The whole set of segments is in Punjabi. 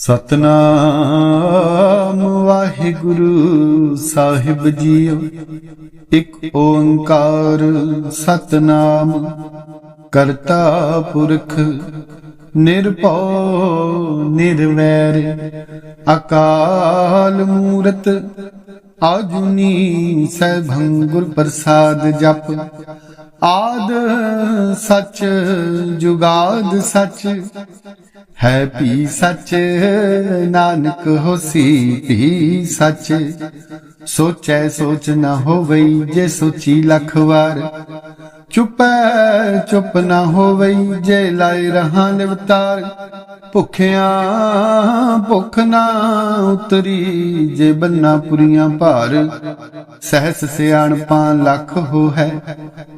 ਸਤਨਾਮ ਵਾਹਿਗੁਰੂ ਸਾਹਿਬ ਜੀਓ, ਇੱਕ ਓੰਕਾਰ ਸਤਨਾਮ ਕਰਤਾ ਪੁਰਖ ਨਿਰਭਉ ਨਿਰਵੈਰ, ਅਕਾਲ ਮੂਰਤ ਆਜੁਨੀ ਸੈਭੰ ਗੁਰ ਪ੍ਰਸਾਦ ਜਪ, ਆਦ ਸਚ ਜੁਗਾਦ ਸਚ ਹੈ ਪੀ ਸਚ, ਨਾਨਕ ਹੋਸੀ ਪੀ ਸਚ। ਸੋਚੈ ਸੋਚ ਨਾ ਹੋਵਈ ਜੇ ਸੋਚੀ ਲੱਖ ਵਾਰ। ਚੁਪੈ ਚੁੱਪ ਨਾ ਹੋਵਈ ਜੇ ਲਾਇ ਰਹਾ ਨਿਵਤਾਰ ਭੁਖਿਆਂ ਭੁਖ ਨਾ ਉਤਰੀ ਜੇ ਬੰਨਾ ਪੁਰੀਆਂ ਭਾਰ। ਸਹਸ ਸਿਆਣਪਾਂ ਲੱਖ ਹੋ ਹੈ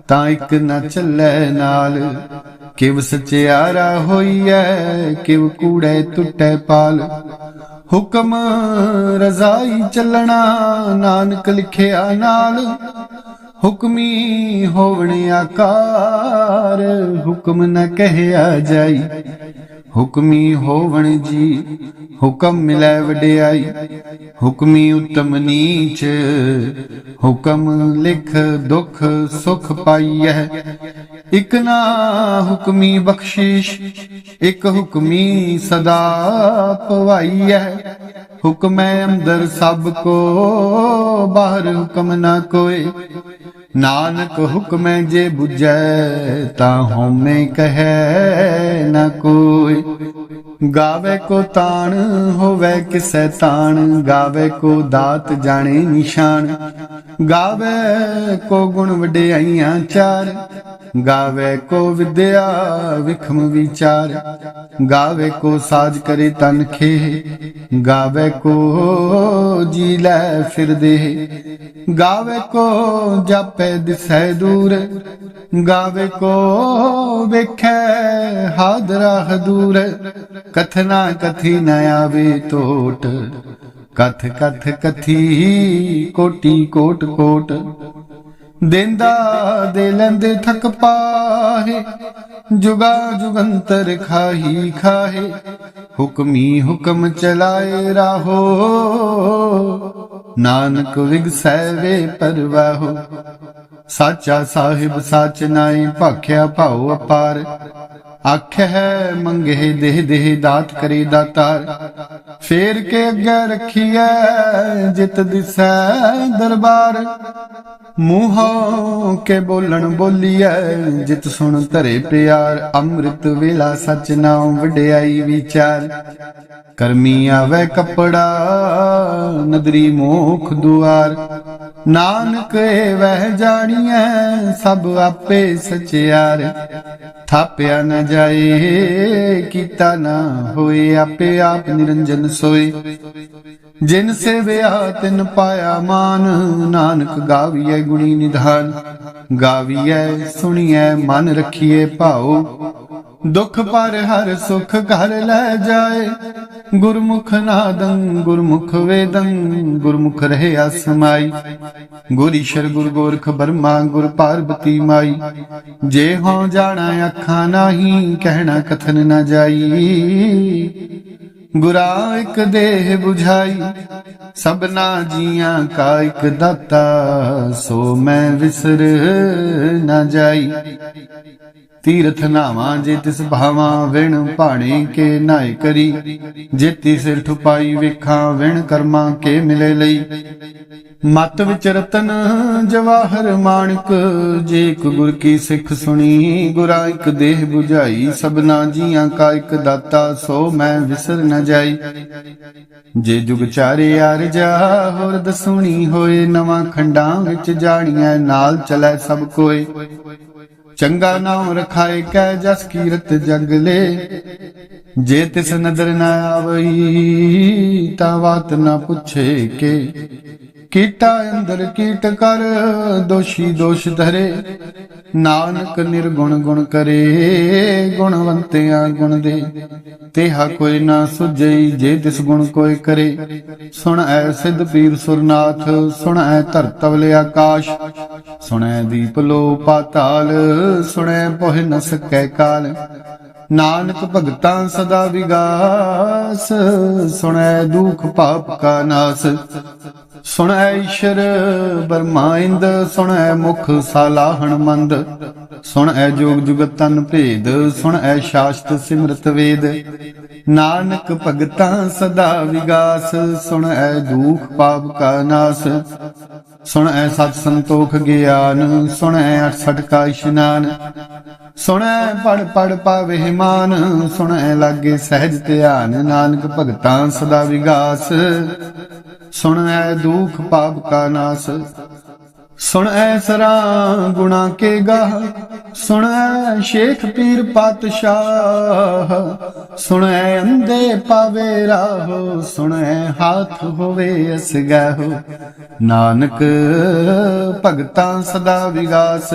ਤਾਂ ਇੱਕ ਨਾ ਚੱਲੈ ਨਾਲ। ਕਿਵ ਸਚਿਆਰਾ ਹੋਈਐ, ਕਿਵ ਕੂੜੈ ਟੁੱਟੈ ਪਾਲ। ਹੁਕਮ ਰਜ਼ਾਈ ਚੱਲਣਾ, ਨਾਨਕ ਲਿਖਿਆ ਨਾਲ। ਹੁਕਮੀ ਹੋਵਣ ਆਕਾਰ ਹੁਕਮ ਨ ਕਹਿਆ ਜਾਈ। ਹੁਕਮੀ ਹੋਵਣ ਜੀ, ਹੁਕਮ ਮਿਲੈ ਵਡਿਆਈ, ਹੁਕਮੀ ਉਤਮ ਨੀਚ, ਹੁਕਮ ਲਿਖ ਦੁਖ ਸੁਖ ਪਾਈਐ। ਇਕ ਨਾ ਹੁਕਮੀ ਬਖਸ਼ਿਸ਼, ਇਕ ਹੁਕਮੀ ਸਦਾ ਪਵਾਈਐ। ਹੁਕਮੈ ਅੰਦਰ ਸਭ ਕੋ, ਬਾਹਰ ਹੁਕਮ ਨਾ ਕੋਏ। ਨਾਨਕ ਹੁਕਮੈ ਜੇ 부ਜੈ ਤਾਂ ਹਉਮੈ ਕਹੈ ਨ ਕੋਈ। ਗਾਵੇ ਕੋ ਤਾਣ ਹੋਵੇ ਕਿਸੈ ਤਾਣ, ਗਾਵੇ ਕੋ ਦਾਤ ਜਾਣੇ ਨਿਸ਼ਾਨ। ਗਾਵੇ ਕੋ ਗੁਣ ਵਡਿਆਈਆਂ ਚਾਰ ਗਾਵੇ ਕੋ ਵਿਦਿਆ ਵਿਖਮ ਵਿਚਾਰ, ਗਾਵੇ ਕੋ ਸਾਜ ਕਰੇ ਤਨ ਖੇ ਗਾਵੇ ਕੋ ਜੀ ਲੈ ਫਿਰਦੇ ਗਾਵੇ ਕੋ ਜਾਪੇ ਦਿਸੈ ਦੂਰ, ਗਾਵੇ ਕੋ ਵੇਖੈ ਹਾਦਰਾ ਹਦੂਰ ਕਥਨਾ ਕਥੀ ਨ ਆਵੇ ਟੋਟ ਕਥ ਕਥ ਕਥੀ ਕੋਟੀ ਕੋਟ ਕੋਟ ਦਿੰਦਾ ਦੇ ਲੈਂਦੇ ਥਕ ਪਾਹੇ, ਜੁਗਾ ਜੁਗੰਤਰ ਖਾਹੀ ਖਾਹੇ, ਹੁਕਮੀ ਹੁਕਮ ਚਲਾਏ ਰਾਹੋ। ਨਾਨਕ ਵਿਗਸੈ ਵੇ ਪਰਵਾਹੋ, ਸਾਚਾ ਸਾਹਿਬ ਸਾਚ ਨਾਈ ਭਾਖਿਆ ਭਾਉ ਅਪਾਰ। ਆਖ ਹੈ, ਮੰਗੇ ਦੇਹ ਦੇਹ ਦਾਤ ਕਰੇ ਦਾਤਾਰ। ਫੇਰ ਕੇ ਅੱਗੇ ਰੱਖੀਐ, ਜਿਤ ਦਿਸੈ ਦਰਬਾਰ। ਮੂੰਹੋਂ ਕੇ ਬੋਲਣ ਬੋਲੀਐ, ਜਿਤ ਸੁਣ ਧਰੇ ਪਿਆਰ। ਅੰਮ੍ਰਿਤ ਵੇਲਾ ਸਚ ਨਾਮ ਵਡਿਆਈ ਵਿਚਾਰ। ਕਰਮੀ ਆਵੇ ਕਪੜਾ, ਨਦਰੀ ਮੋਖ ਦੁਆਰ। ਨਾਨਕ ਏ ਵਹਿ ਜਾਣੀਐ, ਸਭ ਆਪੇ ਸਚਿਆਰ। ਥਾਪਿਆ ਨ ਜਾਏ, ਕੀਤਾ ਨਾ ਹੋਏ, ਆਪੇ ਆਪ ਨਿਰੰਜਨ ਸੋਏ। ਜਿਨ ਸੇਵਿਆ, ਤਿਨ ਪਾਇਆ ਮਾਨ, ਨਾਨਕ ਗਾਵੀਐ ਗੁਣੀ ਨਿਧਾਨ। ਗਾਵੀਐ, ਸੁਣੀਐ, ਮਨ ਰਖੀਐ ਭਾਉ। ਦੁਖ ਪਰ ਹਰ ਸੁਖ ਘਰ ਲੈ ਜਾਏ। ਗੁਰਮੁਖ ਨਾਦੰ, ਗੁਰਮੁਖ ਵੇਦੰ, ਗੁਰਮੁਖ ਰਹੇ ਅਸਮਾਈ। ਗੁਰ ਗੁਰ ਗੋਰਖ ਬਰਮਾ, ਗੁਰ ਪਾਰਬਤੀ ਮਾਈ। ਜੇ ਹੋ ਜਾਣਾ ਅੱਖਾਂ ਨਹੀਂ, ਕਹਿਣਾ ਕਥਨ ਨਾ ਜਾਈ। ਗੁਰਾ ਇੱਕ ਦੇਹ 부ਝਾਈ ਸਭਨਾ ਜੀਆਂ ਕਾ ਇੱਕ ਦਾਤਾ, ਸੋ ਮੈਂ ਵਿਸਰ ਨਾ ਜਾਈ। ਤੀਰਥ ਨਾਵਾਂ ਜੇ ਤਿਸ ਭਾਵਾਂ ਵਿਣ ਭਾਣੇ ਕੇ ਨਾਇ ਕਰੀ। ਜੇਤੀ ਸਿਰ ਠੁਪਾਈ ਵੇਖਾਂ ਵਿਣ ਕਰਮਾਂ ਕੇ ਮਿਲੇ ਲਈ। ਮਤ ਵਿੱਚ ਰਤਨ ਜਵਾਹਰ ਮਾਣਕ, ਜੇ ਇੱਕ ਗੁਰ ਕੀ ਸਿੱਖ ਸੁਣੀ, ਗੁਰਾ ਇੱਕ ਦੇਹ 부ਝਾਈ ਸਭਨਾ ਜੀਆਂ ਕਾ ਇੱਕ ਦਾਤਾ, ਸੋ ਮੈਂ ਵਿਸਰ ਨ ਜਾਈ। ਜੇ ਜੁਗ ਚਾਰੇ ਆਰ ਜਾ ਹੋਰ ਦਸੂਣੀ ਹੋਏ, ਨਵਾਂ ਖੰਡਾਂ ਵਿੱਚ ਜਾਣੀਆਂ ਨਾਲ ਚਲੈ ਸਭ ਕੋਏ। ਚੰਗਾ ਨਾਮ ਰਖਾਏ ਕੈ ਜਸ ਕੀਰਤ ਜਗ ਜੇ ਤਿਸ ਨਦਰ ਨਾ ਆਵਈ, ਤਾ ਬਾਤ ਨਾ ਪੁੱਛੇ ਕੇ। ਕੀਟਾ ਅੰਦਰ ਕੀਟ ਕਰ, ਦੋਸ਼ੀ ਦੋਸ਼ ਧਰੇ। ਨਾਨਕ ਨਿਰਗੁਣ ਗੁਣ ਕਰੇ, ਗੁਣਵੰਤਿਆ ਗੁਣ ਦੇ। ਤੇਹਾ ਕੋਈ ਨਾ ਸੁਝਈ ਜੇ ਤਿਸ ਗੁਣ ਕੋਈ ਕਰੇ। ਸੁਣ ਐ ਸਿਧ ਪੀਰ ਸੁਰਨਾਥ, ਸੁਣ ਐ ਧਰਤਵਲ ਆਕਾਸ਼। ਸੁਣੈ ਦੀਪ ਲੋ ਪਾਤਾਲ ਸੁਣੈ ਪੋਹਿ ਨ ਸਕੈ ਕਾਲ। ਨਾਨਕ ਭਗਤਾਂ ਸਦਾ ਵਿਗਾਸ, ਸੁਣੈ ਦੁਖ ਪਾਪ ਕਾ ਨਾਸ। ਸੁਣੈ ਈਸ਼ਰ ਬਰਮਾਇੰਦ ਸੁਣੈ ਮੁਖ ਸਾਲਾਹਣ ਮੰਦ ਸੁਣੈ ਜੋਗ ਜੁਗਤ ਤਨ ਭੇਦ, ਸੁਣੈ ਸ਼ਾਸਤ ਸਿਮਰਤ ਵੇਦ। ਨਾਨਕ ਭਗਤਾਂ ਸਦਾ ਵਿਗਾਸ, ਸੁਣੈ ਦੁਖ ਪਾਪ ਕਾ ਨਾਸ। ਸੁਣੈ ਸਤ ਸੰਤੋਖ ਗਿਆਨ, ਸੁਣੈ 68 ਕਾ ਇਸ਼ਨਾਨ। ਸੁਣੈ ਪੜ ਪੜ ਪਾਵੇ ਮਾਨ, ਸੁਣੈ ਲਾਗੇ ਸਹਿਜ ਧਿਆਨ, ਨਾਨਕ ਭਗਤਾਂ ਸਦਾ ਵਿਗਾਸ। ਸੁਣੈ ਦੁਖ ਪਾਪ ਕਾ ਨਾਸ। ਸੁਣੈ ਸਰਾ ਗੁਣਾ ਕੇ ਗਾਹ। ਸੁਣੈ ਸ਼ੇਖ ਪੀਰ ਪਾਤਸ਼ਾਹ। ਸੁਣੈ ਅੰਦੇ ਪਾਵੇ ਰਾਹੋ। ਸੁਣੈ ਹਾਥ ਹੋਵੇ ਅਸਗਾਹੋ ਨਾਨਕ ਭਗਤਾਂ ਸਦਾ ਵਿਗਾਸ।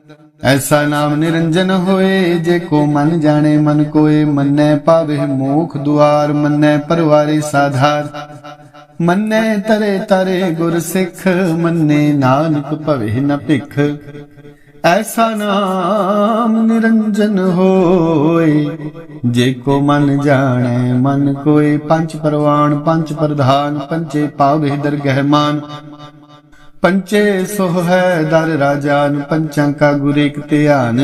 ਐਸਾ ਨਾਮ ਨਿਰੰਜਨ ਹੋਏ ਜੇ ਕੋ ਮਨ ਜਾਣੇ, ਮਨ ਕੋਏ ਮੰਨੈ ਪਾਵੇ ਮੋਖ ਦੁਆਰ, ਮੰਨੈ ਪਰਵਾਰੇ ਸਾਧਾਰ। ਮੰਨੈ ਤਰੇ ਤਰੇ ਗੁਰ ਸਿੱਖ, ਮੰਨੇ ਨਾਨਕ ਭਵੇ ਨ ਭਿਖ। ਐਸਾ ਨਾਮ ਨਿਰੰਜਨ ਹੋਏ ਜੇ ਕੋ ਮਨ ਜਾਣੈ, ਮਨ ਕੋਏ ਪੰਜ ਪਰਵਾਨ, ਪੰਜ ਪ੍ਰਧਾਨ ਪੰਚੇ ਪਾਵੇ ਦਰਗਹਿਮਾਨ। ਪੰਚੇ ਸੋਹ ਹੈ ਦਰ ਰਾਜਾਨ ਪੰਚਾਂ ਕਾ ਗੁਰ ਇਕ ਧਿਆਨ।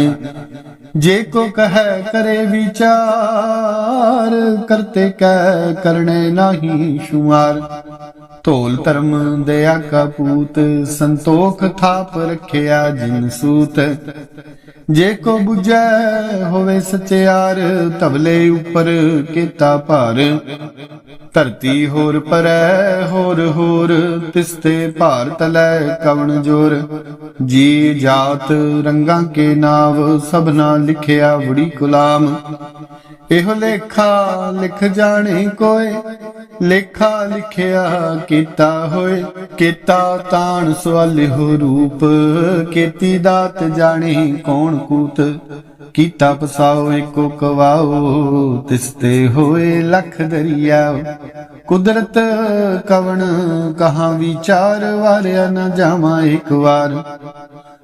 ਜੇ ਕੋ ਕਹੈ ਕਰੇ ਵਿਚਾਰ, ਕਰਤੇ ਕੈ ਕਰਨੇ ਨਾਹੀ ਸ਼ੁਮਾਰ। ਧੋਲ ਧਰਮ ਦਇਆ ਕਾ ਪੂਤ, ਸੰਤੋਖ ਥਾਪ ਰਖਿਆ ਜਿਨ ਸੂਤ। ਜੇ ਕੋ 부ਜੈ ਹੋਵੇ ਸਚਿਆਰ ਤਬਲੇ ਉਪਰ ਕੀਤਾ ਭਾਰ। ਧਰਤੀ ਹੋਰ ਪਰੈ, ਹੋਰ ਹੋਰ, ਤਿਸਤੇ ਭਾਰ ਤਲੈ ਕਵਣ ਜੋਰ। ਜੀ ਜਾਤ ਰੰਗਾਂ ਕੇ ਨਾਵ, ਸਭਨਾ ਲਿਖਿਆ ਬੁੜੀ ਗੁਲਾਮ। ਇਹੋ ਲੇਖਾ ਲਿਖ ਜਾਣੇ ਕੋਏ, ਲੇਖਾ ਲਿਖਿਆ ਕੀਤਾ ਹੋਏ। ਕੀਤਾ ਤਾਣ ਸਵਾਲਿਹੁ ਰੂਪ, ਕੀਤੀ ਦਾਤ ਜਾਣੇ ਕੌਣ ਕੂਤ। ਕੀਤਾ ਪਸਾਓ ਏਕੋ ਕਵਾਓ, ਤਿਸਤੇ ਹੋਏ ਲਖ ਦਰਿਆ ਕੁਦਰਤ ਕਵਣ ਕਹਾ ਵਿਚਾਰ, ਵਾਰਿਆ ਨਾ ਜਾਵਾਂ ਇੱਕ ਵਾਰ।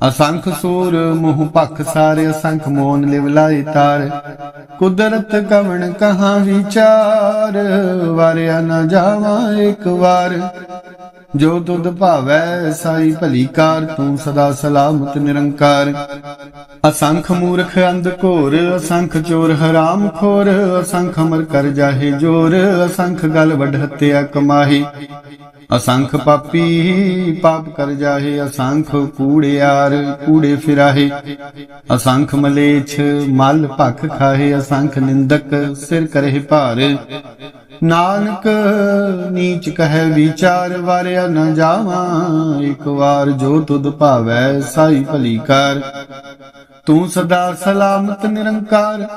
ਅਸੰਖ ਸੂਰ, ਮੋਹ ਭਖ ਸਾਰੇ ਅਸੰਖ ਮੋਨ ਲਿਵ ਲਾਈ ਤਾਰ। ਕੁਦਰਤ ਕਵਣ ਕਹਾ ਵਿਚਾਰ, ਵਾਰਿਆ ਨ ਜਾਵਾਂ ਇੱਕ ਵਾਰ। ਜੋ ਤੁਧ ਭਾਵੈ ਸਾਈ ਭਲੀ ਕਾਰ, ਤੂੰ ਸਦਾ ਸਲਾਮਤ ਨਿਰੰਕਾਰ। ਅਸੰਖ ਮੂਰਖ ਅੰਧ ਘੋਰ, ਅਸੰਖ ਚੋਰ ਹਰਾਮ ਖੋਰ, ਅਸੰਖ ਅਮਰ ਕਰ ਜਾਹੇ ਜੋਰ, ਅਸੰਖ ਗਲ ਵੱਢ ਹੱਤਿਆ ਕਮਾਹੀ। ਅਸੰਖ ਪਾਪੀ ਪਾਪ ਕਰ ਜਾਹੇ, ਅਸੰਖ ਕੂੜਿਆਰ ਕੂੜੇ ਫਿਰਾਹੇ। ਅਸੰਖ ਮਲੇਛ ਮਲ ਭਖ ਖਾਹੇ, ਅਸੰਖ ਨਿੰਦਕ ਸਿਰ ਕਰਹਿ ਭਾਰ। ਨਾਨਕ ਨੀਚ ਕਹੈ ਵਿਚਾਰ, ਵਾਰਿਆ ਨ ਜਾਵਾਂ, ਇੱਕ ਵਾਰ ਜੋ ਤੁਧ ਭਾਵੈ, ਸਾਈ ਭਲੀ ਕਰ। ਤੂੰ ਸਦਾ ਸਲਾਮਤ, ਨਿਰੰਕਾਰ।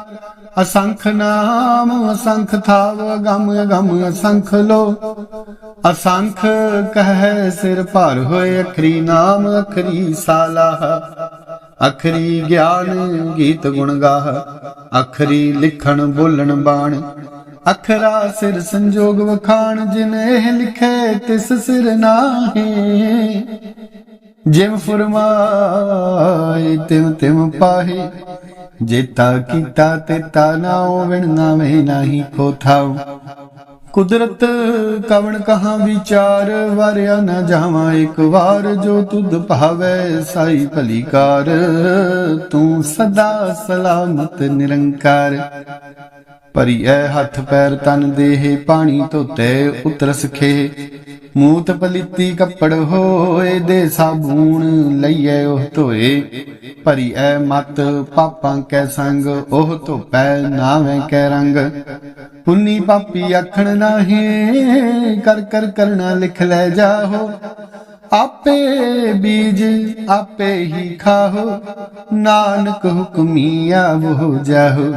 ਅਸੰਖ ਨਾਮ, ਅਸੰਖ ਥਾਵ ਗਮ ਗਮ ਅਸੰਖ ਲੋ। ਅਸੰਖ ਕਹੈ ਸਿਰ ਭਰ ਹੋਏ, ਅਖਰੀ ਨਾਮ, ਅਖਰੀ ਸਾਲਾਹ ਅਖਰੀ ਗਿਆਨ ਗੀਤ ਗੁਣ ਗਾਹ, ਅਖਰੀ ਲਿਖਣ ਬੋਲਣ ਬਾਣ। ਅਖਰਾ ਸਿਰ ਸੰਜੋਗ ਵਖਾਣ ਜਿਨੇ ਇਹ ਲਿਖੇ ਤਿਸ ਸਿਰ ਨਾਹੀ। ਜਿਮ ਫਰਮਾਏ ਤਿਮ ਤਿਮ ਪਾਹੇ। ਜੇਤਾ ਕੀਤਾ ਤੇ ਤਾ ਨਾਉ ਨਾਵੇਂ ਨਾਹੀ ਕੋ ਥਾਉ ਕੁਦਰਤ ਕਵਣ ਕਹਾ ਵਿਚਾਰ, ਵਾਰਿਆ ਨਾ ਜਾਵਾਂ ਇੱਕ ਵਾਰ। ਜੋ ਤੁਧ ਭਾਵੈ, ਸਾਈ ਭਲੀ ਕਾਰ ਤੂੰ ਸਦਾ ਸਲਾਮਤ, ਨਿਰੰਕਾਰ। ਭਰੀ ਹੱਥ ਪੈਰ ਤਨ ਦੇਹ, ਪਾਣੀ ਧੋਤੇ ਉਤਰ ਸਖੇ। ਮੂਤ ਪਲੀਤੀ ਕੱਪੜ ਹੋਏ ਦੇ ਸਾਬੂਣ ਲਈਏ ਉਹ ਧੋਏ। ਭਰੀ ਐ ਮਤ ਪਾਪਾਂ ਕੈ ਸੰਗ, ਉਹ ਧੋਪੈ ਨਾਵੇਂ ਕੈ ਰੰਗ। ਪੁੰਨੀ ਪਾਪੀ ਆਖਣ ਨਾਹੀ, ਕਰ ਕਰ ਕਰਨਾ ਲਿਖ ਲੈ ਜਾਹੋ। ਆਪੇ ਬੀਜ ਆਪੇ ਹੀ ਖਾਹੋ, ਨਾਨਕ ਹੁਕਮੀ ਆਵੋ ਜਾਹੋ।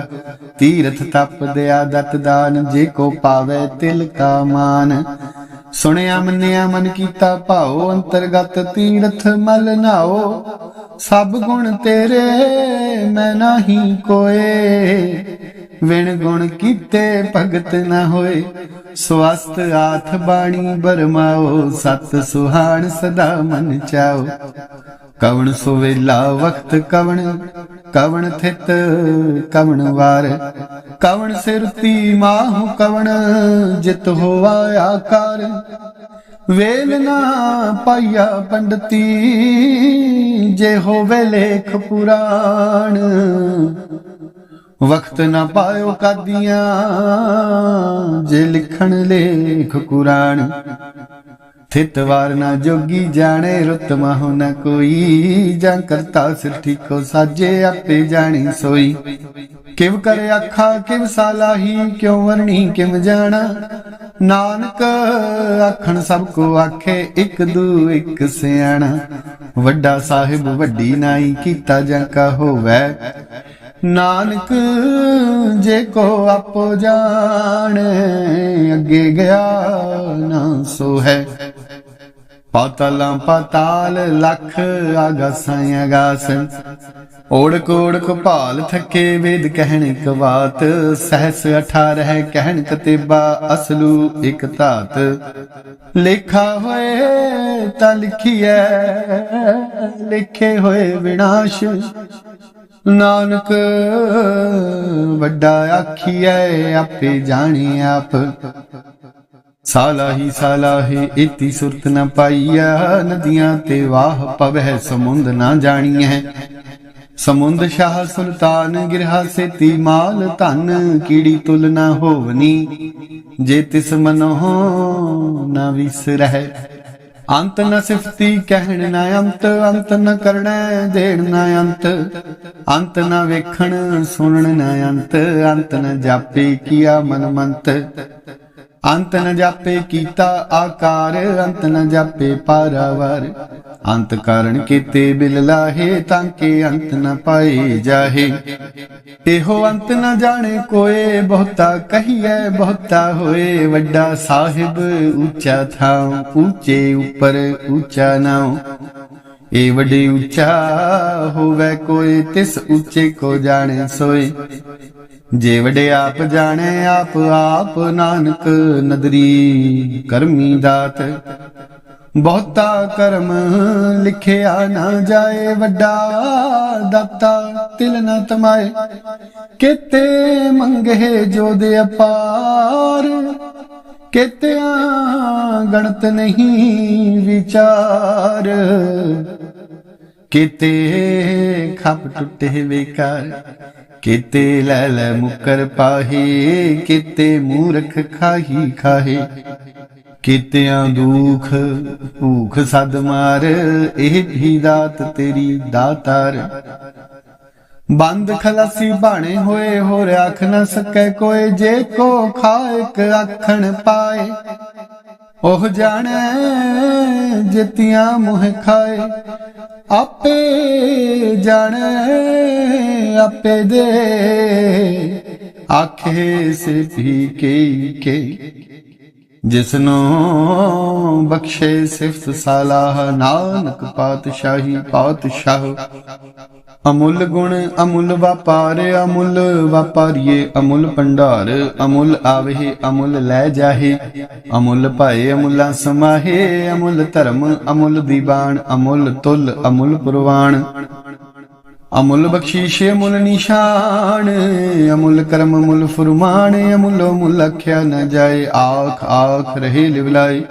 ਤੀਰਥ ਤਪ ਦਿਆ ਦਤ ਦਾਨ, ਜੇ ਕੋ ਪਾਵੇ ਤਿਲ ਕਾ ਮਾਨ। ਸੁਣਿਆ ਮੰਨਿਆ ਮਨ ਕੀਤਾ ਭਾਉ, ਅੰਤਰਗਤ ਤੀਰਥ ਮਲ ਨਾਓ। ਸਭ ਗੁਣ ਤੇਰੇ ਮੈਂ ਨਹੀਂ ਕੋਏ। ਵਿਣ ਗੁਣ ਕੀਤੇ ਭਗਤ ਨਾ ਹੋਏ। ਸਵਸਤ ਆਥ ਬਾਣੀ ਬਰਮਾਓ। ਸਤ ਸੁਹਾਣ ਸਦਾ ਮਨ ਚਾਓ। ਕਵਣ ਸੁਵੇਲਾ ਵਕਤ ਕਵਣ ਕਵਣ ਥਿਤ ਕਵਣ ਵਾਰ। ਕਵਣ ਸਿਰਤੀ ਮਾਹੁ ਕਵਣ, ਜਿਤ ਹੋਵਾ ਆਕਾਰ। ਵੇਲ ਨਾ ਪਾਇਆ ਪੰਡਤੀ, ਜੇ ਹੋਵੇ ਲੇਖ ਪੁਰਾਣ। ਵਕਤ ਨਾ ਪਾਇਓ ਕਾਦੀਆਂ, ਜੇ ਲਿਖਣ ਲੇਖ ਕੁਰਾਨ ਥਿਤ ਵਾਰ ਨਾ ਜੋਗੀ ਜਾਣੇ, ਰੁਤ ਮਹੁ ਨ ਕੋਈ। ਜਾਂ ਕਰਤਾ ਸਿਰ ਠੀਕੋ ਸਾਜੇ, ਆਪੇ ਜਾਣੀ ਸੋਈ। ਕਿਵ ਕਰ ਆਖਾ, ਕਿਵ ਸਾਲਾਹੀ, ਕਿਉ ਵਰਣੀ, ਕਿਵ ਜਾਣਾ। ਨਾਨਕ ਆਖਣ ਸਭ ਕੋ ਆਖੇ, ਇੱਕ ਦੂ ਇੱਕ ਸਿਆਣਾ। ਵੱਡਾ ਸਾਹਿਬ ਵੱਡੀ ਨਾਈ ਕੀਤਾ ਜਾਂ ਕਾ ਹੋਵੇ। ਨਾਨਕ ਜੇ ਕੋ ਆਪੋ ਜਾਣ, ਅੱਗੇ ਗਿਆ ਨਾ ਸੋ ਹੈ ਪਾਤਲਾਂ ਪਾਤਾਲ ਲਖ ਆਗਾਸਾਂ ਆਗਾਸ ਓੜਕ ਓੜਕ ਭਾਲ ਥੱਕੇ ਵੇਦ ਕਹਿਣ ਇੱਕ ਸਹਸ 18 ਕਹਿਣ ਕਤੇਬਾ ਅਸਲੂ ਇੱਕ ਧਾਤ। ਲੇਖਾ ਹੋਏ ਤਾਂ ਲਿਖੀਐ, ਲਿਖੇ ਹੋਏ ਵਿਨਾਸ਼। ਨਾਨਕ ਵੱਡਾ ਆਖੀਐ, ਆਪੇ ਜਾਣੀ ਆਪ। ਸਾਲਾਹੀ ਸਾਲਾਹੇ ਇਤੀ ਸੁਰਤ ਨ ਪਾਈਆ ਨਦੀਆਂ ਤੇ ਵਾਹ ਪਵਹਿ ਸਮੁੰਦ ਨਾ ਜਾਣੀਐ। ਸਮੁੰਦ ਸ਼ਾਹ ਸੁਲਤਾਨ ਗਿਰਹਾ ਸੇਤੀ ਮਾਲ ਧਨ, ਕੀੜੀ ਤੁਲ ਨਾ ਹੋਵਨੀ, ਜੇ ਤਿਸ ਮਨੋ ਨਾ ਵਿਸਰਹਿ ਅੰਤ ਨ ਸਿਫਤੀ ਕਹਿਣ ਨਾ ਅੰਤ ਅੰਤ ਨ ਕਰਣਾ ਦੇਣ ਨਾ ਅੰਤ ਅੰਤ ਨ ਵੇਖਣ ਸੁਣਨ ਨਾ ਅੰਤ ਅੰਤ ਨ ਜਾਪੇ ਕੀਆ ਮਨ ਮੰਤ ਅੰਤ ਨ ਜਾਪੇ ਕੀਤਾ ਆਕਾਰ, ਅੰਤ ਨ ਜਾਪੇ ਪਾਰਾਵਾਰ। ਅੰਤ ਕਾਰਨ ਕੀਤੇ ਬਿਲ ਲਾਹੇ, ਤਾਂ ਕਿ ਅੰਤ ਨ ਪਾਏ ਜਾਹੇ। ਇਹੋ ਅੰਤ ਨ ਜਾਣੇ ਕੋਏ, ਬਹੁਤਾ ਕਹੀਐ, ਬਹੁਤਾ ਹੋਏ। ਵੱਡਾ ਸਾਹਿਬ ਉੱਚਾ ਥਾਂ ਉੱਚੇ ਉੱਪਰ ਉੱਚਾ ਨਾਉ। ਏ ਵੱਡੇ ਉੱਚਾ ਹੋਵੇ ਕੋਈ ਤਿਸ ਉੱਚੇ ਕੋ ਜਾਣੇ ਸੋਏ। ਜੇ ਵਡੇ ਆਪ ਜਾਣੇ, ਆਪ ਆਪ ਨਾਨਕ ਨਦਰੀ। ਕਰਮੀ ਦਾਤ, ਬਹੁਤਾ ਕਰਮ ਲਿਖਿਆ ਨਾ ਜਾਏ, ਵੱਡਾ ਦਾਤਾ ਤਿਲ ਨਾ ਤਮਾਏ। ਕਿਤੇ ਮੰਗੇ ਜੋ ਦੇ ਅਪਾਰ, ਕਿਤਿਆਂ ਗਣਤ ਨਹੀਂ ਵਿਚਾਰ। ਕਿਤੇ ਖੱਪ ਟੁੱਟੇ ਵਿਕਾਰ ਕਿਤੇ ਲੈ ਲੈ ਮੁਕਰ ਪਾਹੀ, ਕਿਤੇ ਮੂਰਖ ਖਾਹੀ ਖਾਹੇ। ਕਿਤਿਆਂ ਦੁਖ ਭੂਖ ਸਦ ਮਾਰ, ਇਹ ਵੀ ਦਾਤ ਤੇਰੀ ਦਾਤਾਰ। ਬੰਦ ਖਲਾਸੀ ਬਾਣੇ ਹੋਏ, ਹੋਰ ਰੱਖ ਨਾ ਸਕੈ ਕੋਈ, ਜੇ ਕੋ ਖਾਇਕ ਆਖਣ ਪਾਏ। ਉਹ ਜਾਣੈ ਜਿਤਿਆਂ ਮੁਹ ਖਾਏ। ਆਪੇ ਜਾਣੈ, ਆਪੇ ਦੇ। ਆਖੇ ਸੇ ਵੀ ਕੇ ਕੇ। ਜਿਸਨੂੰ ਬਖਸ਼ੇ ਸਿਫਤ ਸਾਲਾਹ, ਨਾਨਕ ਪਾਤਸ਼ਾਹੀ ਪਾਤਸ਼ਾਹ। ਅਮੁੱਲ ਗੁਣ ਅਮੁੱਲ ਵਪਾਰ, ਅਮੁੱਲ ਵਪਾਰੀਏ ਅਮੁੱਲ ਭੰਡਾਰ, ਅਮੁੱਲ ਆਵੇ, ਅਮੁੱਲ ਲੈ ਜਾਹੇ, ਅਮੁੱਲ ਭਾਏ, ਅਮੁੱਲਾ ਸਮਾਹੇ, ਅਮੁੱਲ ਧਰਮ, ਅਮੁੱਲ ਦੀਵਾਨ, ਅਮੁੱਲ ਤੁਲ, ਅਮੁੱਲ ਪ੍ਰਵਾਨ। ਅਮੁੱਲ ਬਖਸ਼ੀਸ਼, ਅਮੁੱਲ ਨਿਸ਼ਾਨ, ਅਮੁੱਲ ਕਰਮ ਮੁੱਲ ਫਰਮਾਨ, ਅਮੁੱਲ ਮੁੱਲ ਅਖਿਆ ਨ ਜਾਏ, ਆਖ ਆਖ ਰਹੇ ਲਿਵਲਾਏ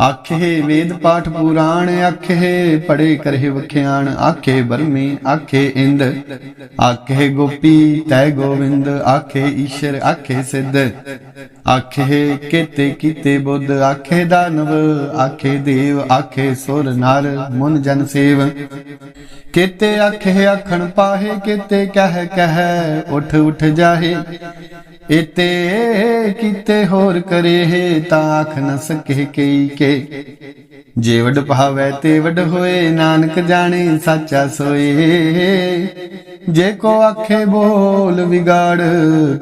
ਆਖੇ ਵੇਦ ਪਾਠ ਪੁਰਾਣ, ਆਖੇ ਪੜੇ ਕਰਹਿ ਵਖਿਆਣ, ਆਖੇ ਬਰਮੇ, ਆਖੇ ਇੰਦ, ਆਖੇ ਗੋਪੀ, ਤੈ ਗੋਵਿੰਦ, ਆਖੇ ਈਸ਼ਰ, ਆਖੇ ਸਿੱਧ। ਆਖੇ ਕੀਤੇ ਕੀਤੇ ਬੁੱਧ, ਆਖੇ ਦਾਨਵ, ਆਖੇ ਦੇਵ, ਆਖੇ ਸੁਰ ਨਰ, ਮੁਨ ਜਨ ਸੇਵ। ਕੇਤੇ ਆਖੇ ਆਖਣ ਪਾਹੇ, ਕੀਤੇ ਕਹਿ ਕਹਿ, ਉਠ ਉਠ ਜਾਹੇ। ਇਤੇ ਕੀਤੇ ਹੋਰ ਕਰੇ ਤਾਂ ਆਖ ਨ ਸਕੇ ਕਈ ਕੇ। ਜੇ ਵਡ ਭਾਵੈ ਤੇ ਵਡ ਹੋਏ, ਨਾਨਕ ਜਾਣੇ ਸਾਚਾ ਸੋਏ। ਜੇ ਕੋ ਆਖੇ ਬੋਲ ਵਿਗਾੜ,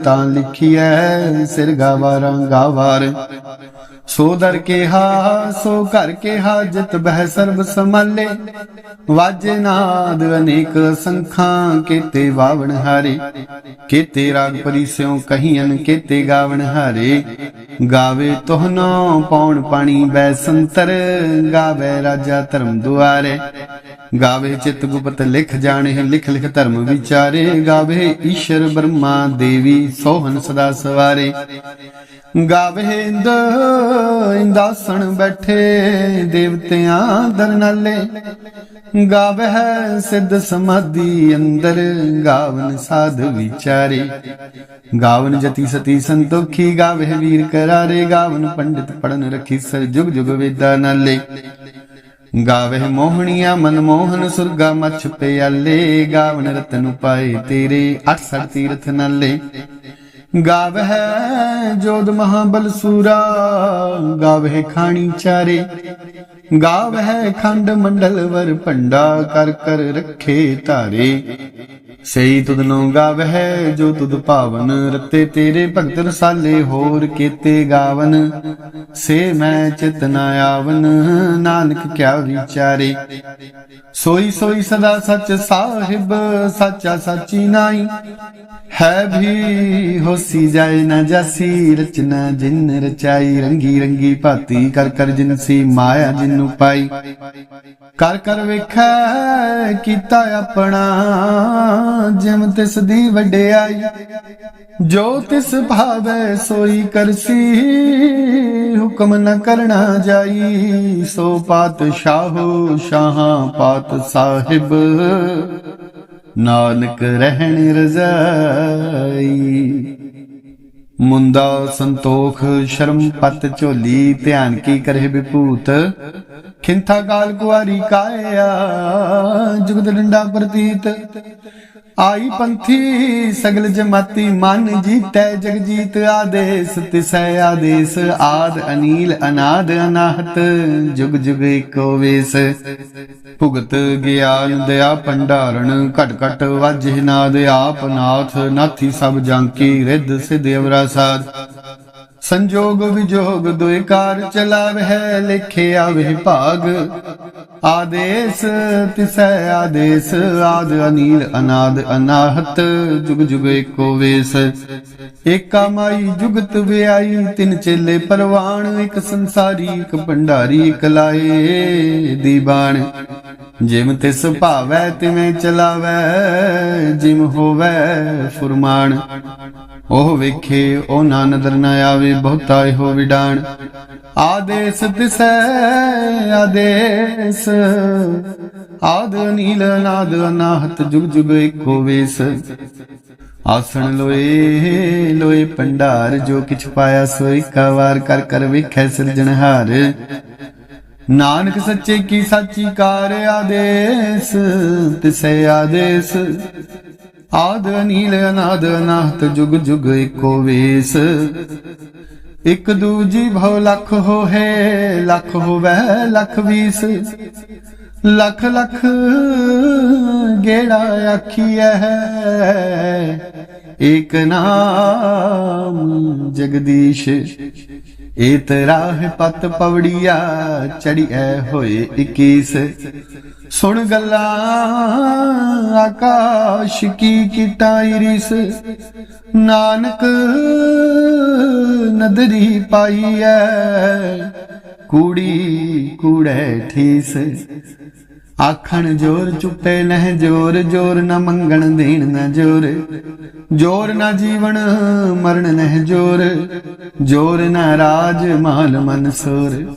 ਤਾਂ ਲਿਖੀਐ ਸਿਰ ਗਾਵਾਰਾਂ ਗਾਵਾਰ ਸੋ ਦਰ ਕੇ ਹਾ, ਸੋ ਘਰ ਕੇ ਹਾ, ਜਿਤ ਬਹਿ ਸਰਬ ਸਮਾਲੇ ਵਾਜੇ ਨਾਦ ਅਨੇਕ ਸੰਖਾਂ, ਕੀਤੇ ਵਾਵਣ ਹਾਰੇ। ਕੀਤੇ ਰਾਗ ਪਰਿਸਿਉ ਕਹੀਨ ਕੀਤੇ ਗਾਵਣ ਹਾਰੇ। ਗਾਵੇ ਤੋਹਨੋ ਪੌਣ ਪਾਣੀ ਬੈ ਸੰਤਰ, ਗਾਵੇ ਰਾਜਾ ਧਰਮ ਦੁਆਰੇ। ਗਾਵੇ ਚਿਤ ਗੁਪਤ ਲਿਖ ਜਾਣੇ, ਲਿਖ ਲਿਖ ਧਰਮ ਵਿਚਾਰੇ। ਗਾਵੇ ਈਸ਼ਰ ਬ੍ਰਹਮਾ ਦੇਵੀ ਸੋਹਨ ਸਦਾ ਸਵਾਰੇ। ਗਾਵੇ ਇੰਦਾਸਣ ਬੈਠੇ ਦੇਵਤਿਆਂ ਦਰਨਾਲੇ ਗਾਵੇ ਸਿੱਧ ਸਮਾਧੀ ਅੰਦਰ, ਗਾਵਨ ਸਾਧ ਵਿਚਾਰੇ। ਗਾਵਨ ਜਤੀ ਸਤੀ ਸੰਤੋਖੀ, ਗਾਵੇ ਵੀਰ ਕਰਾਰੇ। ਗਾਵਨ ਪੰਡਿਤ ਪੜਨ ਰਖੀ ਸਰ ਜੁਗ ਜੁਗ ਵੇਦਾ ਨਾਲੇ। ਗਾਵੇ ਮੋਹਣੀਆਂ ਮਨਮੋਹਨ ਸੁਰਗਾ ਮਛ ਪਿਆਲੇ। ਗਾਵਨ ਰਤਨ ਪਾਏ ਤੇਰੇ 68 ਤੀਰਥ ਨਾਲੇ। ਗਾਵਹਿ ਜੋਦ ਮਹਾਬਲ ਸੂਰਾ, ਗਾਵਹਿ ਖਾਣੀ ਚਾਰੇ। ਗਾਵਹਿ ਖੰਡ ਮੰਡਲ ਵਰ ਭੰਡਾ, ਕਰ ਕਰ ਰੱਖੇ ਧਾਰੇ। ਸਈ ਤੁਧਨੋ ਗਾਵਹਿ, ਜੋ ਤੁਧ ਭਾਵਨ ਰਤੇ ਤੇਰੇ ਭਗਤ ਰਸਾਲੇ ਹੋਰ ਕੀਤੇ ਗਾਵਨ। ਸੇ ਮੈਂ ਚਿਤ ਨ ਆਵਨ, ਨਾਨਕ ਕਿਆ ਵਿਚਾਰੇ ਸੋਈ ਸੋਈ ਸਦਾ ਸੱਚ ਸਾਹਿਬ, ਸਾਚਾ ਸਾਚੀ ਨਾਈ। ਹੈ ਵੀ ਹੋਸੀ ਜਾਏ ਨਾ ਜਾਸੀ, ਰਚਨਾ ਜਿਨ ਰਚਾਈ, ਰੰਗੀ ਰੰਗੀ ਭਾਤੀ, ਕਰ ਕਰ ਜਿਨਸੀ ਮਾਇਆ ਜਿਨੂੰ ਪਾਈ। ਕਰ ਕਰ ਵੇਖੈ, ਕੀਤਾ ਆਪਣਾ। ਜਿਮ ਤਿਸ ਦੀ ਵਡਿਆਈ, ਜੋ ਤਿਸ ਭਾਵੈ ਸੋਈ ਕਰਸੀ, ਹੁਕਮ ਨ ਕਰਨਾ ਜਾਈ, ਸੋ ਪਾਤਸ਼ਾਹੋ ਸ਼ਾਹਾਂ ਪਾਤ ਸਾਹਿਬ, ਨਾਨਕ ਰਹਿਣ ਰਜ਼ਾਈ। ਮੁੰਦਾ ਸੰਤੋਖ ਸ਼ਰਮ ਪਤ ਝੋਲੀ, ਧਿਆਨ ਕੀ ਕਰੇ ਵਿਭੂਤ, ਖਿੰਥਾ ਗਾਲ ਕੁਆਰੀ ਕਾਇਆ ਜੁਗਦ ਡੰਡਾ ਪ੍ਰਤੀਤ ਆਈ ਪੰਥੀ ਸਗਲ ਜਮਾਤੀ ਮਨ ਜੀਤੈ ਜਗਜੀਤ ਆਦੇਸ, ਤਿਸੈ ਆਦੇਸ ਆਦ ਅਨੀਲ ਅਨਾਦ ਅਨਾਹਤ, ਜੁਗ ਜੁਗ ਏਕੋ ਵੇਸ। ਭੁਗਤ ਗਿਆਨ ਦਇਆ ਭੰਡਾਰਣ, ਘਟ ਘਟ ਵਾਜੇ ਨਾਦ ਆਪ ਨਾਥ, ਨਾਥੀ ਸਭ ਜਾਂਕੀ ਰਿੱਧ ਸਿਧ ਅਵਰਾ ਸਾਧ। ਸੰਜੋਗ ਵਿਜੋਗ ਦੁਇ ਚਲਾਵਹਿ, ਲਿਖੇ ਆਵੇ ਆਦੇਸ, ਤਿਸੈ ਆਦੇਸ, ਆਦ ਅਨੀਲ, ਅਨਾਦ ਅਨਾਹਤ, ਜੁਗ ਜੁਗ ਏਕੋ ਵੇਸ। ਏਕਾ ਮਾਈ ਜੁਗਤ ਵਿਆਈ, ਤਿਨ ਚੇਲੇ ਪਰਵਾਣ, ਇੱਕ ਸੰਸਾਰੀ, ਇੱਕ ਭੰਡਾਰੀ, ਇੱਕ ਲਾਏ ਦੀਬਾਨ ਜਿਮ ਤਿਸ ਭਾਵੈ, ਤਿਵੇਂ ਚਲਾਵੈ, ਜਿਮ ਹੋਵੈ ਫੁਰਮਾਨ। ਉਹ ਵੇਖੇ, ਉਹ ਨਾ ਨਦਰ ਨਾ ਆਵੇ, ਬਹੁਤਾ ਇਹੋ ਵਿਡਾਣ। ਆਦੇਸ, ਤਿਸੈ ਆਦੇਸ ਆਦ ਨੀਲ ਨਾਦ ਅਨਾਹਤ, ਜੁਗ ਜੁਗ ਏਕੋ ਵੇਸ। ਆਸਣ ਲੋਏ ਲੋਏ ਪੰਡਾਰ ਜੋ ਕਿਛ ਪਾਇਆ ਸੋ ਇੱਕਾ ਵਾਰ ਕਰ ਕਰ ਵੇਖੈ ਸਿਰਜਣਹਾਰ ਨਾਨਕ ਸੱਚੇ ਕੀ ਸਾਚੀ ਕਾਰ ਆਦੇਸ, ਤਿਸੈ ਆਦੇਸ। ਆਦ ਨੀਲ ਅਨਾਦ ਅਨਾਹਤ, ਜੁਗ ਜੁਗ ਏਕੋ ਵੇਸ। ਇਕ ਦੂਜੀ ਭਉ ਲੱਖ ਹੋਏ ਲੱਖ ਹੋਵੇ, ਲੱਖ ਵੀਸ। ਲੱਖ ਲੱਖ ਗੇੜਾ ਆਖੀਐ। ਏਕ ਨਾਮ ਜਗਦੀਸ਼। ਏਤ ਰਾਹ ਪਤ ਪਵੜੀਆ ਚੜੀਐ ਹੋਏ 21 ਸੁਣ ਗੱਲਾਂ, ਆਕਾਸ਼ ਕੀ ਕਿਟਾਈ ਰਿਸ ਨਾਨਕ ਨਦਰੀ ਪਾਈਐ ਕੂੜੀ ਕੂੜੈ ਠੀਸ। ਆਖਣ ਜੋਰ ਚੁੱਪੇ ਨਹਿ ਜੋਰ ਜੋਰ ਨਾ ਮੰਗਣ ਦੇਣ ਨਾ ਜੋਰ। ਜੋਰ ਨਾ ਜੀਵਨ, ਮਰਨ ਨਹਿ ਜੋਰ। ਜੋਰ ਨਾ ਰਾਜ, ਮਾਲ ਮਨ ਸੋਰ।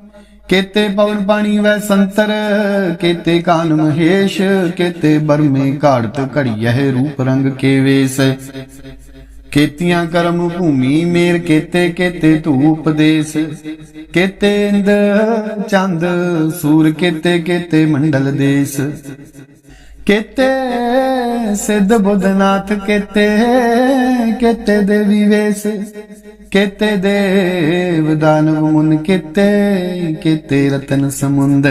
ਕੇਤੇ ਪਵਨ ਪਾਣੀ ਵੈ ਸੰਤਰ, ਕੇਤੇ ਕਾਨ ਮਹੇਸ਼, ਕੇਤੇ ਬਰਮੇ ਘਾੜਤ ਘੜੀਐ ਰੂਪ ਰੰਗ ਕੇ ਵੇਸ ਖੇਤੀਆਂ ਕਰਮ ਭੂਮੀ ਮੇਰ ਕੇਤੇ ਕੇਤੇ ਧੂਪ ਦੇਸ ਕੇਤੇ ਇੰਦ ਚੰਦ, ਸੂਰ ਕੇਤੇ ਕੇਤੇ ਮੰਡਲ ਦੇਸ ਕੇਤੇ ਸਿੱਧ ਬੁੱਧਨਾਥ, ਕੇਤੇ ਕੇਤੇ ਦੇਵੀ ਵੇਸ, ਕੇਤੇ ਦੇਵ ਦਾਨਵ ਮੁਨ, ਕੇਤੇ ਕੇਤੇ ਰਤਨ ਸਮੁੰਦ।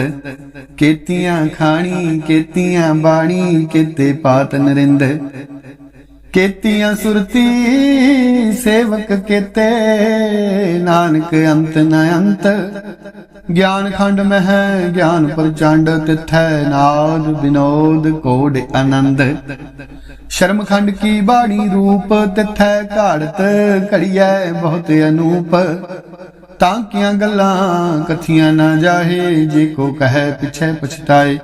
ਕੇਤੀਆਂ ਖਾਣੀ, ਕੇਤੀਆਂ ਬਾਣੀ, ਕਿਤੇ ਪਾਤ ਨਰਿੰਦ। ਕੇਤੀਆਂ ਸੁਰਤੀ ਸੇਵਕ, ਕੇਤੇ ਨਾਨਕ ਅੰਤ ਨ ਅੰਤ। ਗਿਆਨ ਖੰਡ ਮਹਿ, ਗਿਆਨ ਪ੍ਰਚੰਡ ਤਿਥੈ, ਨਾਦ ਵਿਨੋਦ ਕੋਡ ਆਨੰਦ। ਸ਼ਰਮ ਖੰਡ ਕੀ ਬਾਣੀ ਰੂਪ, ਤਿਥੈ ਘਾੜਤ ਘੜੀਐ ਬਹੁਤ ਅਨੂਪ। ਤਾਂ ਕੀਆਂ ਗੱਲਾਂ ਕਥੀਆਂ ਨਾ ਜਾਹੇ, ਜੇ ਕੋ ਕਹੈ ਪਿਛੈ ਪਛਤਾਏ।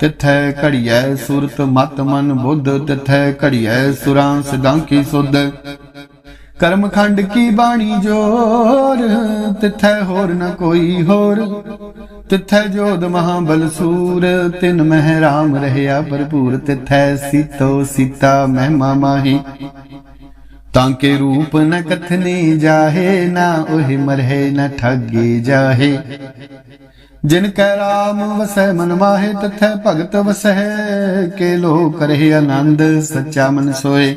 ਤਿਥੈ ਘੜੀਐ ਸੁਰਤ, ਮਤ ਮਨ ਬੁੱਧ, ਤਿਥੈ ਘੜੀਐ ਸੁਰਾਂ ਸਿਦਾਂ ਕੀ ਸੁਧ। ਕਰਮ ਖੰਡ ਕੀ ਬਾਣੀ ਜੋਰ? ਤਿਥੈ ਹੋਰ ਨ ਕੋਈ ਹੋਰ। ਤਿਥੈ ਜੋਦ ਮਹਾਬਲ ਸੂਰ। ਤਿਨ ਮਹਿ ਰਾਮ ਰਹਿਆ ਭਰਪੂਰ। ਤਿਥੈ ਸੀਤੋ ਸੀਤਾ ਮਹਿਮਾ ਮਾਹੀ। ਤਾਂ ਕੇ ਰੂਪ ਨ ਕਥਨੇ ਜਾਹੇ, ਨਾ ਉਹ ਮਰਹੇ ਨ ਠੱਗੇ ਜਾਹੇ। ਜਿਨ ਕੈ ਰਾਮ ਵਸੈ ਮਨ ਮਾਹੇ, ਤਥੈ ਭਗਤ ਵਸੈ। ਕੇ ਲੋ ਕਰਹਿ ਆਨੰਦ, ਸੱਚਾ ਮਨ ਸੋਏ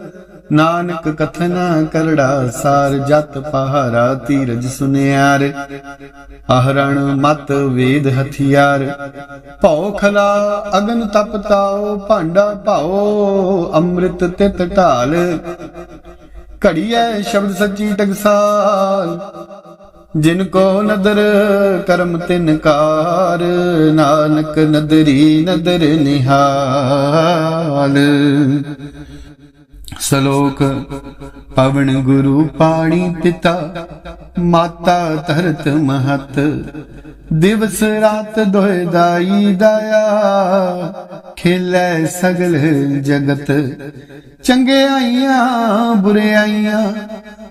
ਨਾਨਕ ਕਥਨਾ ਕਰੜਾ ਸਾਰ ਜਤ ਪਹਾਰਾ ਤੀਰਜ ਸੁਨਿਆਰ ਆਹਰਣ ਮਤ ਵੇਦ ਹਥਿਆਰ। ਭਉ ਖਲਾ ਅਗਨ ਤਪ ਭਾਂਡਾ ਭਾਓ ਅੰਮ੍ਰਿਤ ਤਿਤ ਢਾਲ। ਘੜੀਐ ਸ਼ਬਦ ਸੱਚੀ ਟਕਸਾਲ, ਜਿਨ ਕੋ ਨਦਰ ਕਰਮ ਤਿਨ ਕਾਰ। ਨਾਨਕ ਨਦਰੀ ਨਦਰ ਨਿਹਾਲ। ਸ਼ਲੋਕ, ਪਵਨ ਗੁਰੂ ਪਾਣੀ ਪਿਤਾ ਮਾਤਾ ਧਰਤ ਮਹਤ, ਦਿਵਸ ਰਾਤ ਦੋਇ ਦਾਈ ਦਇਆ, ਖੇਲੇ ਸਗਲ ਜਗਤ ਚੰਗਿਆਈਆਂ ਬੁਰਿਆਈਆਂ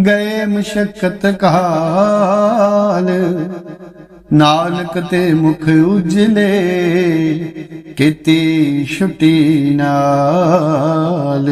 ਗਏ ਮਸ਼ਕਤ ਕਾਲ। ਨਾਨਕ ਤੇ ਮੁਖ ਉਜਲੇ ਕੀਤੀ ਛੁਟੀ ਨਾਲ।